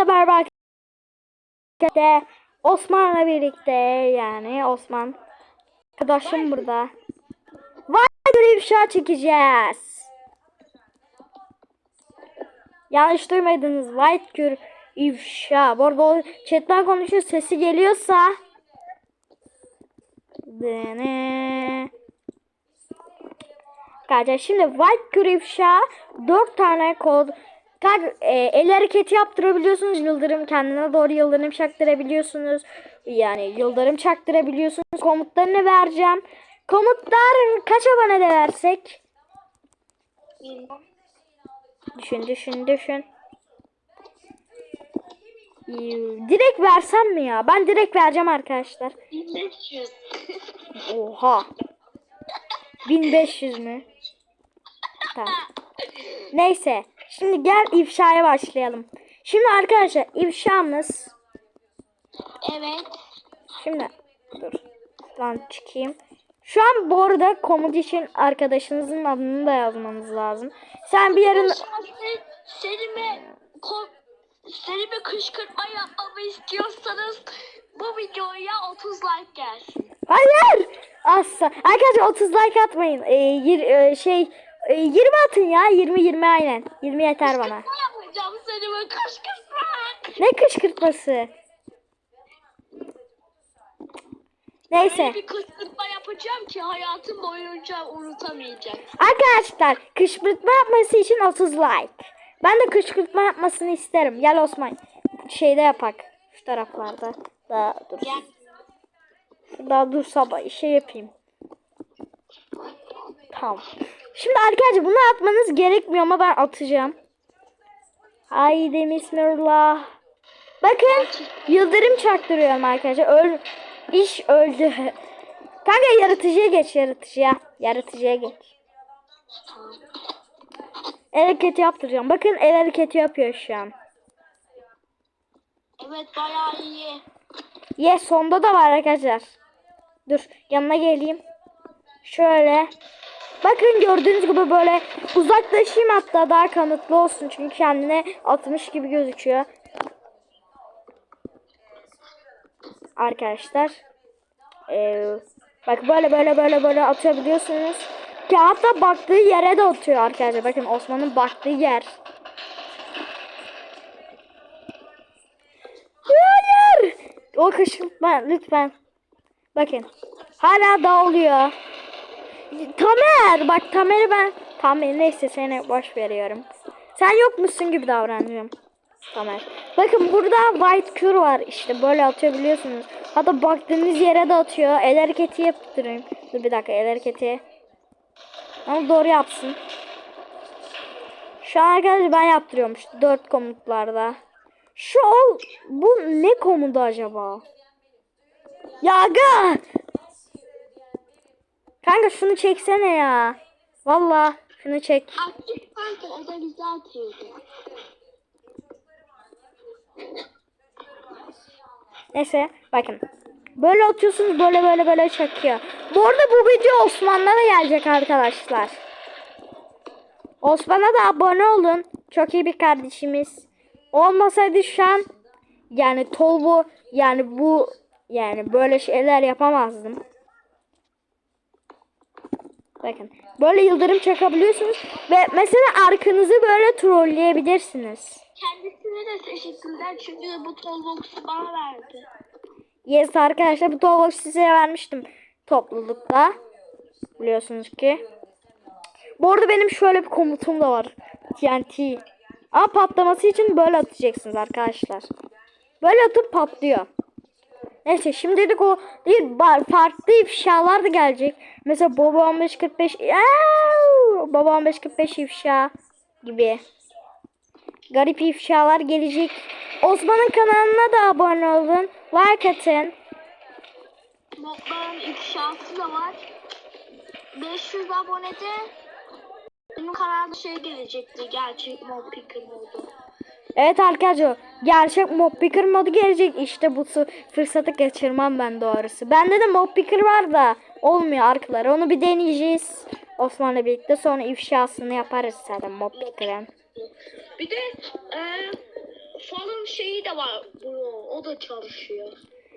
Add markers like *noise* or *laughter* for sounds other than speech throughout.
Hepinize merhaba arkadaşlar. Osman'la birlikte yani Osman. Arkadaşım burada. Var bir ifşa çekeceğiz. Yanlış duymadınız. White Cure ifşa. Bu arada o chatten konuşuyor. Sesi geliyorsa. Dene. Arkadaşlar şimdi White Cure ifşa 4 tane kod Kar, e, el hareketi yaptırabiliyorsunuz. Yıldırım kendine doğru yıldırım çaktırabiliyorsunuz. Yani yıldırım çaktırabiliyorsunuz. Komutlarını vereceğim. Komutlar kaç abone de versek? Düşün düşün düşün. Direkt versem mi ya? Ben direkt vereceğim arkadaşlar. 1500. Oha. 1500 mü? Tamam. Neyse. Şimdi gel ifşaya başlayalım. Şimdi arkadaşlar ifşamız. Evet. Şimdi dur. Lan çıkayım. Şu an bu arada komut için arkadaşınızın adını da yazmanız lazım. Sen bir yarın Selim'e Selim'e kışkırtma yapmamı istiyorsanız bu videoya 30 like gelsin. Hayır. Asla. Arkadaşlar 30 like atmayın. Ee, yir- e, şey e, 20 atın ya. 20 20 aynen. 20 yeter bana. Kışkırtma. Ne kışkırtması? Neyse. Öyle bir kışkırtma yapacağım ki hayatım boyunca unutamayacak. Arkadaşlar kışkırtma yapması için 30 like. Ben de kışkırtma yapmasını isterim. Gel Osman. Şeyde yapak. Şu taraflarda. Daha dur. Gel. Daha dur sabah şey yapayım. Tamam. Şimdi arkadaşlar bunu atmanız gerekmiyor ama ben atacağım. Haydi bismillah. Bakın yıldırım çaktırıyorum arkadaşlar. Öl iş öldü. *laughs* Kanka yaratıcıya geç yaratıcıya. Yaratıcıya geç. El hareketi yaptıracağım. Bakın el hareketi yapıyor şu an. Evet bayağı iyi. Yes sonda da var arkadaşlar. Dur yanına geleyim. Şöyle. Bakın gördüğünüz gibi böyle uzaklaşayım hatta daha kanıtlı olsun. Çünkü kendine atmış gibi gözüküyor. Arkadaşlar. Ee, bak böyle böyle böyle böyle atabiliyorsunuz. Ki hatta baktığı yere de atıyor arkadaşlar. Bakın Osman'ın baktığı yer. Hayır. O kışkırtma lütfen. Bakın. Hala dağılıyor. Tamer. Bak Tamer'i ben. Tamer neyse seni boş veriyorum. Sen yok musun gibi davranıyorum. Tamer. Bakın burada white cure var. İşte böyle atabiliyorsunuz. Hatta baktığınız yere de atıyor. El hareketi yaptırayım. Dur bir dakika el hareketi. Ama doğru yapsın. Şu an arkadaşlar ben yaptırıyormuş. Dört komutlarda. Şu ol bu ne komutu acaba? Ya aga! Kanka şunu çeksene ya. Valla şunu çek. Aktif kanka o da bizi atıyordu. Neyse bakın. Böyle atıyorsunuz böyle böyle böyle çekiyor. Bu arada bu video Osman'la da gelecek arkadaşlar. Osman'a da abone olun. Çok iyi bir kardeşimiz. Olmasaydı şu an yani Tolbu yani bu yani böyle şeyler yapamazdım. Bakın böyle yıldırım çakabiliyorsunuz ve mesela arkanızı böyle trolleyebilirsiniz. Kendisine de teşekkürler çünkü bu toolbox'u bana verdi. Yes arkadaşlar bu toolbox size vermiştim toplulukta. Biliyorsunuz ki. Bu arada benim şöyle bir komutum da var. TNT. Ama patlaması için böyle atacaksınız arkadaşlar. Böyle atıp patlıyor. Neyse şimdilik o değil farklı ifşalar da gelecek. Mesela Baba 1545 Aaaa! Baba 1545 ifşa gibi. Garip ifşalar gelecek. Osman'ın kanalına da abone olun. Like atın. Modların ifşası da var. 500 abonede benim kanalda şey gelecekti. Gerçek mod picker modu. Evet arkadaşlar gerçek mob picker modu gelecek. İşte bu fırsatı kaçırmam ben doğrusu. Bende de mob picker var da olmuyor arkalar. Onu bir deneyeceğiz. Osman'la birlikte sonra ifşasını yaparız zaten mob picker'ın. Bir de e, Fallen şeyi de var bro. O da çalışıyor.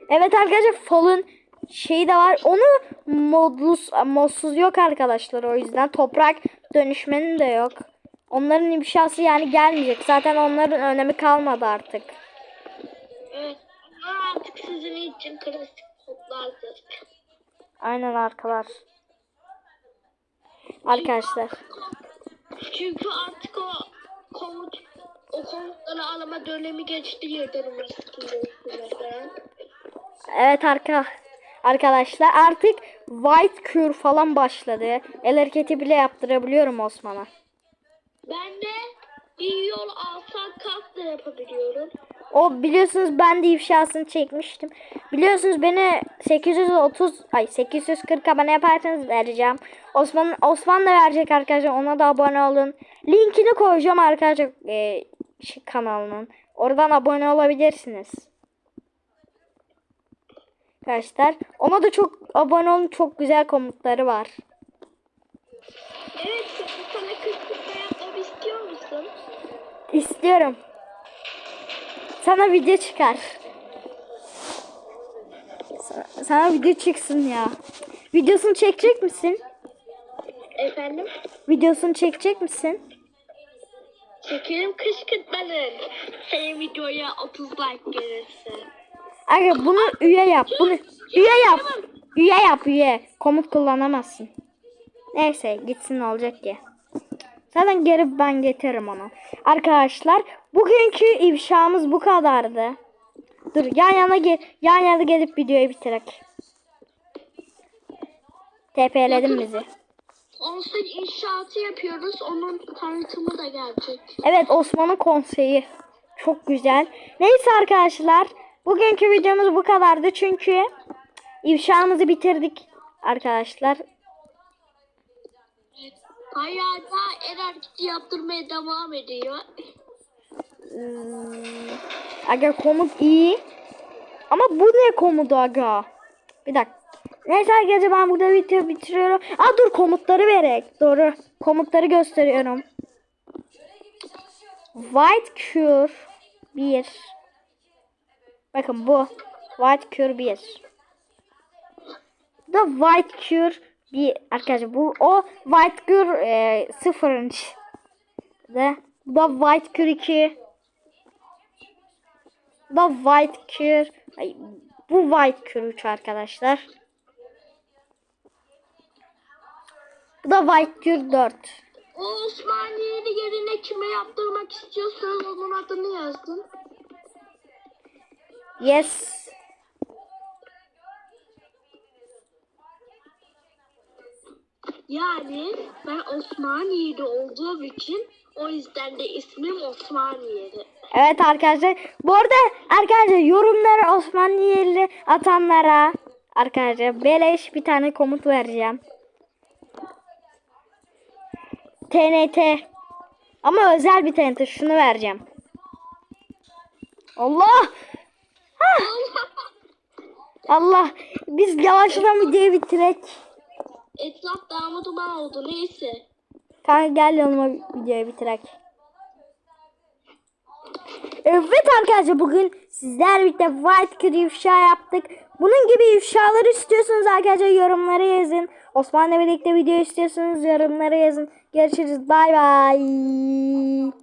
Evet arkadaşlar Fall'ın şeyi de var. Onu modlus, modsuz yok arkadaşlar. O yüzden toprak dönüşmenin de yok. Onların ifşası yani gelmeyecek. Zaten onların önemi kalmadı artık. Evet. Ama artık sizin için klasik kodlardır. Aynen arkalar. Arkadaşlar. Çünkü artık o komut o komutları alama dönemi geçti yerden. Evet arka arkadaşlar artık white cure falan başladı. El hareketi bile yaptırabiliyorum Osman'a. Ben de iyi yol alsak kalk da yapabiliyorum. O biliyorsunuz ben de ifşasını çekmiştim. Biliyorsunuz beni 830 ay 840 abone yaparsanız vereceğim. Osman Osman da verecek arkadaşlar. Ona da abone olun. Linkini koyacağım arkadaşlar e, şu kanalının. Oradan abone olabilirsiniz. Arkadaşlar ona da çok abone olun. Çok güzel komutları var. Evet sana kışkırtma yapmamı istiyor musun? İstiyorum. Sana video çıkar. Sana, sana video çıksın ya. Videosunu çekecek misin? Efendim? Videosunu çekecek misin? Çekelim kışkırtmanın. Senin videoya 30 like gelirse. Aga bunu üye yap. Bunu üye yap. Üye yap üye. Komut kullanamazsın. Neyse gitsin olacak ki. Zaten geri ben getiririm onu. Arkadaşlar bugünkü ifşamız bu kadardı. Dur yan yana gel yan yana gelip videoyu bitirek. TP'ledim bizi. Olsun inşaatı yapıyoruz. Onun tanıtımı da gelecek. Evet Osman'ın konseyi. Çok güzel. Neyse arkadaşlar. Bugünkü videomuz bu kadardı. Çünkü ifşamızı bitirdik arkadaşlar. Hala da el hareketi yaptırmaya devam ediyor. Hmm, Aga komut iyi. Ama bu ne komutu aga? Bir dakika. Neyse arkadaşlar ben burada video bitiriyorum. Aa dur komutları vererek. Doğru. Komutları gösteriyorum. White Cure 1. Bakın bu. White Cure 1. Bu da White Cure 1. Arkadaşlar bu o White Cure e, 0. Ve bu da White Cure 2. Bu da White Cure. Ay, bu White Cure 3 arkadaşlar. Bu da White Cure 4. O Osmaniye'li yerine kime yaptırmak istiyorsanız onun adını yazın. Yes. Yani ben Osmaniye'de olduğum için o yüzden de ismim Osmaniye'li. Evet arkadaşlar. Bu arada arkadaşlar yorumlara Osmaniyeli atanlara arkadaşlar beleş bir tane komut vereceğim. TNT. Ama özel bir TNT. Şunu vereceğim. Allah. *laughs* Allah. Biz yavaştan videoyu bitirek. Etraf dağma duman oldu neyse. Kanka gel yanıma videoyu bitirek. Evet arkadaşlar bugün sizler birlikte White Cure ifşa yaptık. Bunun gibi ifşaları istiyorsanız arkadaşlar yorumlara yazın. Osman'la birlikte video istiyorsanız yorumlara yazın. Görüşürüz. Bay bay.